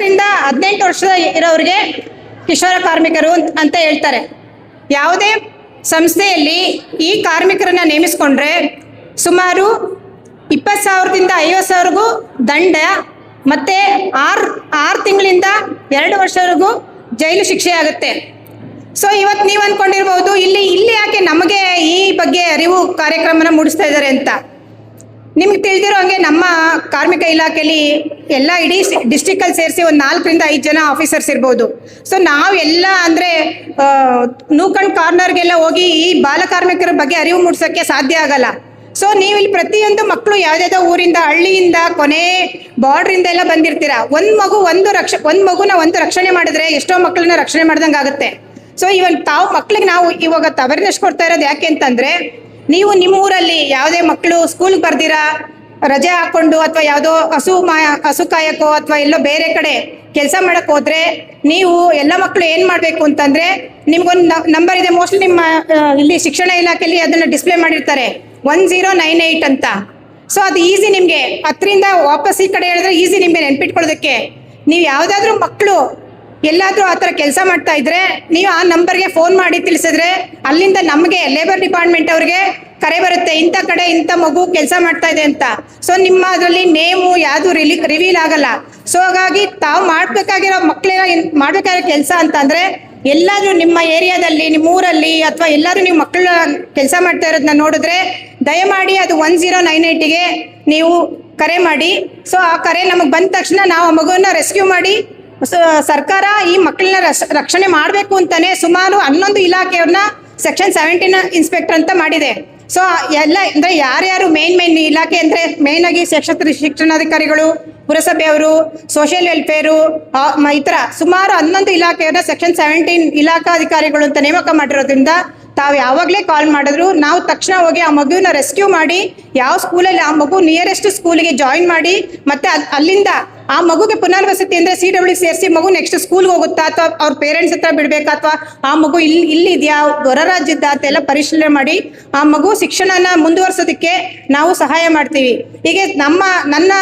ಹದಿನಾಲ್ಕರಿಂದ ಹದಿನೆಂಟು ವರ್ಷದ ಇರೋರಿಗೆ ಕಿಶೋರ ಕಾರ್ಮಿಕರು ಅಂತ ಹೇಳ್ತಾರೆ. ಯಾವುದೇ ಸಂಸ್ಥೆಯಲ್ಲಿ ಈ ಕಾರ್ಮಿಕರನ್ನ ನೇಮಿಸಿಕೊಂಡ್ರೆ ಸುಮಾರು ಇಪ್ಪತ್ತು ಸಾವಿರದಿಂದ ಐವತ್ತು ಸಾವಿರಗೂ ದಂಡ ಮತ್ತೆ ಆರು ಆರು ತಿಂಗಳಿಂದ ಎರಡು ವರ್ಷವರೆಗೂ ಜೈಲು ಶಿಕ್ಷೆ ಆಗುತ್ತೆ. ಸೊ ಇವತ್ತು ನೀವು ಅಂದ್ಕೊಂಡಿರ್ಬೋದು, ಇಲ್ಲಿ ಇಲ್ಲಿ ಯಾಕೆ ನಮಗೆ ಈ ಬಗ್ಗೆ ಅರಿವು ಕಾರ್ಯಕ್ರಮನ ಮೂಡಿಸ್ತಾ ಇದ್ದಾರೆ ಅಂತ? ನಿಮ್ಗೆ ತಿಳಿದಿರೋ ಹಂಗೆ ನಮ್ಮ ಕಾರ್ಮಿಕ ಇಲಾಖೆಯಲ್ಲಿ ಎಲ್ಲ ಇಡೀ ಡಿಸ್ಟಿಕಲ್ಲಿ ಸೇರಿಸಿ ಒಂದು ನಾಲ್ಕರಿಂದ ಐದು ಜನ ಆಫೀಸರ್ಸ್ ಇರ್ಬೋದು. ಸೊ ನಾವು ಎಲ್ಲ ಅಂದರೆ ನೂಕಂಡ್ ಕಾರ್ನರ್ಗೆಲ್ಲ ಹೋಗಿ ಈ ಬಾಲಕಾರ್ಮಿಕರ ಬಗ್ಗೆ ಅರಿವು ಮೂಡಿಸೋಕ್ಕೆ ಸಾಧ್ಯ ಆಗಲ್ಲ. ಸೊ ನೀವು ಇಲ್ಲಿ ಪ್ರತಿಯೊಂದು ಮಕ್ಕಳು ಯಾವುದ್ಯಾವುದೋ ಊರಿಂದ, ಹಳ್ಳಿಯಿಂದ, ಕೊನೆ ಬಾರ್ಡ್ರಿಂದ ಎಲ್ಲ ಬಂದಿರ್ತೀರಾ? ಒಂದು ಮಗು ಒಂದು ರಕ್ಷ, ಒಂದು ಮಗುನ ಒಂದು ರಕ್ಷಣೆ ಮಾಡಿದ್ರೆ ಎಷ್ಟೋ ಮಕ್ಕಳನ್ನ ರಕ್ಷಣೆ ಮಾಡ್ದಂಗೆ ಆಗುತ್ತೆ ಸೊ ಇವನ್ ತಾವು ಮಕ್ಳಿಗೆ ನಾವು ಇವಾಗ ಅವೇರ್ನೆಸ್ ಕೊಡ್ತಾ ಇರೋದು ಯಾಕೆ ಅಂತಂದ್ರೆ ನೀವು ನಿಮ್ಮ ಊರಲ್ಲಿ ಯಾವುದೇ ಮಕ್ಕಳು ಸ್ಕೂಲ್ಗೆ ಬರ್ದಿರಾ, ರಜೆ ಹಾಕೊಂಡು ಅಥವಾ ಯಾವುದೋ ಹಸು ಮಾ, ಹಸು ಕಾಯಕ್ಕೋ ಅಥವಾ ಎಲ್ಲೋ ಬೇರೆ ಕಡೆ ಕೆಲಸ ಮಾಡಕ್ ಹೋದ್ರೆ ನೀವು ಎಲ್ಲ ಮಕ್ಕಳು ಏನ್ ಮಾಡ್ಬೇಕು ಅಂತಂದ್ರೆ ನಿಮ್ಗೊಂದು ನಂಬರ್ ಇದೆ. ಮೋಸ್ಟ್ಲಿ ನಿಮ್ಮ ಇಲ್ಲಿ ಶಿಕ್ಷಣ ಇಲಾಖೆಯಲ್ಲಿ ಅದನ್ನ ಡಿಸ್ಪ್ಲೇ ಮಾಡಿರ್ತಾರೆ. ಒನ್ ಜೀರೋ ನೈನ್ ಏಯ್ಟ್ ಅಂತ. ಸೊ ಅದು ಈಸಿ ನಿಮಗೆ. ಹತ್ತರಿಂದ ವಾಪಸ್ ಈ ಕಡೆ ಹೇಳಿದ್ರೆ ಈಸಿ ನಿಮಗೆ ನೆನ್ಪಿಟ್ಕೊಳ್ಳೋದಕ್ಕೆ. ನೀವು ಯಾವುದಾದ್ರೂ ಮಕ್ಕಳು ಎಲ್ಲಾದ್ರೂ ಆ ಥರ ಕೆಲಸ ಮಾಡ್ತಾ ಇದ್ರೆ ನೀವು ಆ ನಂಬರ್ಗೆ ಫೋನ್ ಮಾಡಿ ತಿಳಿಸಿದ್ರೆ ಅಲ್ಲಿಂದ ನಮಗೆ ಲೇಬರ್ ಡಿಪಾರ್ಟ್ಮೆಂಟ್ ಅವ್ರಿಗೆ ಕರೆ ಬರುತ್ತೆ, ಇಂಥ ಕಡೆ ಇಂಥ ಮಗು ಕೆಲಸ ಮಾಡ್ತಾ ಇದೆ ಅಂತ. ಸೊ ನಿಮ್ಮ ಅದರಲ್ಲಿ ನೇಮು ಯಾವುದು ರಿಲಿ ರಿವೀಲ್ ಆಗಲ್ಲ. ಸೊ ಹಾಗಾಗಿ ತಾವು ಮಾಡ್ಬೇಕಾಗಿರೋ ಮಕ್ಕಳೆಲ್ಲ ಮಾಡ್ಬೇಕಾಗಿರೋ ಕೆಲಸ ಅಂತಂದ್ರೆ ಎಲ್ಲಾದ್ರೂ ನಿಮ್ಮ ಏರಿಯಾದಲ್ಲಿ, ನಿಮ್ಮ ಊರಲ್ಲಿ ಅಥವಾ ಎಲ್ಲಾದ್ರೂ ನೀವು ಮಕ್ಕಳ ಕೆಲಸ ಮಾಡ್ತಾ ಇರೋದನ್ನ ನೋಡಿದ್ರೆ ದಯಮಾಡಿ ಅದು ಒನ್ ಜೀರೋ ನೈನ್ ಏಯ್ಟಿಗೆ ನೀವು ಕರೆ ಮಾಡಿ. ಸೊ ಆ ಕರೆ ನಮಗೆ ಬಂದ ತಕ್ಷಣ ನಾವು ಆ ಮಗುವನ್ನ ರೆಸ್ಕ್ಯೂ ಮಾಡಿ ಸರ್ಕಾರ ಈ ಮಕ್ಕಳನ್ನ ರಕ್ಷ- ರಕ್ಷಣೆ ಮಾಡಬೇಕು ಅಂತಾನೆ ಸುಮಾರು ಹನ್ನೊಂದು ಇಲಾಖೆಯವ್ರನ್ನ ಸೆಕ್ಷನ್ ಸೆವೆಂಟೀನ್ ಇನ್ಸ್ಪೆಕ್ಟರ್ ಅಂತ ಮಾಡಿದೆ. ಸೊ, ಎಲ್ಲ, ಅಂದ್ರೆ ಯಾರ್ಯಾರು ಮೇನ್ ಮೇನ್ ಇಲಾಖೆ ಅಂದ್ರೆ ಮೇನ್ ಆಗಿ ಶಿಕ್ಷಣ ಶಿಕ್ಷಣಾಧಿಕಾರಿಗಳು, ಪುರಸಭೆಯವರು ಸೋಷಿಯಲ್ ವೆಲ್ಫೇರು ಈ ಥರ ಸುಮಾರು ಹನ್ನೊಂದು ಇಲಾಖೆಯವ್ರನ್ನ ಸೆಕ್ಷನ್ ಸೆವೆಂಟೀನ್ ಇಲಾಖಾಧಿಕಾರಿಗಳು ಅಂತ ನೇಮಕ ಮಾಡಿರೋದ್ರಿಂದ ತಾವು ಯಾವಾಗಲೇ ಕಾಲ್ ಮಾಡಿದ್ರು, ನಾವು ತಕ್ಷಣ ಹೋಗಿ ಆ ಮಗುವಿನ ರೆಸ್ಕ್ಯೂ ಮಾಡಿ, ಯಾವ ಸ್ಕೂಲಲ್ಲಿ ಆ ಮಗು ನಿಯರೆಸ್ಟ್ ಸ್ಕೂಲಿಗೆ ಜಾಯಿನ್ ಮಾಡಿ, ಮತ್ತೆ ಅಲ್- ಅಲ್ಲಿಂದ ಆ ಮಗುಗೆ ಪುನರ್ವಸತಿ ಅಂದ್ರೆ ಸಿ ಡಬ್ಲ್ಯೂ ಸೇರಿಸಿ ಮಗು ನೆಕ್ಸ್ಟ್ ಸ್ಕೂಲ್ಗೆ ಹೋಗುತ್ತಾ ಅಥವಾ ಅವ್ರ ಪೇರೆಂಟ್ಸ್ ಹತ್ರ ಬಿಡ್ಬೇಕಾ ಅಥವಾ ಆ ಮಗು ಇಲ್ಲಿ ಇಲ್ಲಿದ್ಯಾ, ಹೊರ ರಾಜ್ಯದ ಅಂತೆಲ್ಲ ಪರಿಶೀಲನೆ ಮಾಡಿ ಆ ಮಗು ಶಿಕ್ಷಣನ ಮುಂದುವರ್ಸೋದಕ್ಕೆ ನಾವು ಸಹಾಯ ಮಾಡ್ತೀವಿ. ಹೀಗೆ ನಮ್ಮ, ನನ್ನ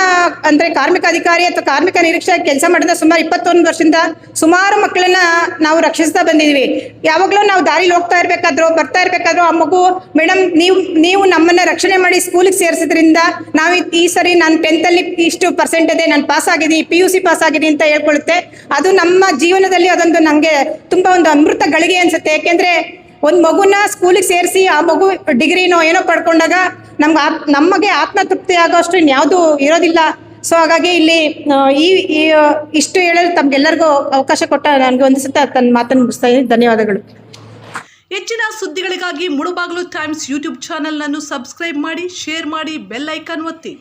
ಅಂದ್ರೆ ಕಾರ್ಮಿಕ ಅಧಿಕಾರಿ ಅಥವಾ ಕಾರ್ಮಿಕ ನಿರೀಕ್ಷಕ ಕೆಲಸ ಮಾಡಿದ ಸುಮಾರು ಇಪ್ಪತ್ತೊಂದು ವರ್ಷದಿಂದ ಸುಮಾರು ಮಕ್ಕಳನ್ನ ನಾವು ರಕ್ಷಿಸ್ತಾ ಬಂದಿದೀವಿ. ಯಾವಾಗಲೂ ನಾವು ದಾರಿಲಿ ಹೋಗ್ತಾ ಇರ್ಬೇಕಾದ್ರು, ಬರ್ತಾ ಇರ್ಬೇಕಾದ್ರು ಆ ಮಗು ಮೇಡಮ್ ನೀವು ನೀವು ನಮ್ಮನ್ನ ರಕ್ಷಣೆ ಮಾಡಿ ಸ್ಕೂಲಿಗೆ ಸೇರಿಸಿದ್ರಿಂದ ನಾವು ಈ- ಈ ಸರಿ ನಾನು ಟೆಂತ್ ಅಲ್ಲಿ ಇಷ್ಟು ಪರ್ಸೆಂಟ್ ಇದೆ, ನಾನು ಪಾಸ್ ಆಗಿದ್ದೀನಿ ಪಿ ಯು ಸಿ ಪಾಸ್ ಆಗಿದ್ದೀನಿ ಅಂತ ಹೇಳ್ಕೊಳ್ಳುತ್ತೆ ಅದು ನಮ್ಮ ಜೀವನದಲ್ಲಿ ಅದೊಂದು ನಂಗೆ ತುಂಬಾ ಒಂದು ಅಮೃತ ಗಳಿಗೆ ಅನ್ಸುತ್ತೆ. ಯಾಕೆಂದ್ರೆ ಒಂದು ಮಗುನ ಸ್ಕೂಲಿಗೆ ಸೇರಿಸಿ ಆ ಮಗು ಡಿಗ್ರಿನೋ ಏನೋ ಪಡ್ಕೊಂಡಾಗ ನಮ್ಗೆ ಆತ್- ನಮಗೆ ಆತ್ಮತೃಪ್ತಿ ಆಗೋಷ್ಟು ಇನ್ಯಾವುದು ಇರೋದಿಲ್ಲ. ಸೊ ಹಾಗಾಗಿ ಇಲ್ಲಿ ಈ ಇಷ್ಟು ಹೇಳಲು ತಮ್ಗೆಲ್ಲರಿಗೂ ಅವಕಾಶ ಕೊಟ್ಟ ನನಗೆ ಒಂದಿಸುತ್ತೆ ಸತ ತನ್ನ ಮಾತನ್ನು ಮುಗಿಸ್ತಾ ಧನ್ಯವಾದಗಳು. ಹೆಚ್ಚಿನ ಸುದ್ದಿಗಳಿಗಾಗಿ ಮುಳುಬಾಗಿಲು ಟೈಮ್ಸ್ ಯೂಟ್ಯೂಬ್ ಚಾನೆಲ್ನನ್ನು ಸಬ್ಸ್ಕ್ರೈಬ್ ಮಾಡಿ ಶೇರ್ ಮಾಡಿ ಬೆಲ್ ಐಕಾನ್ ಒತ್ತಿ.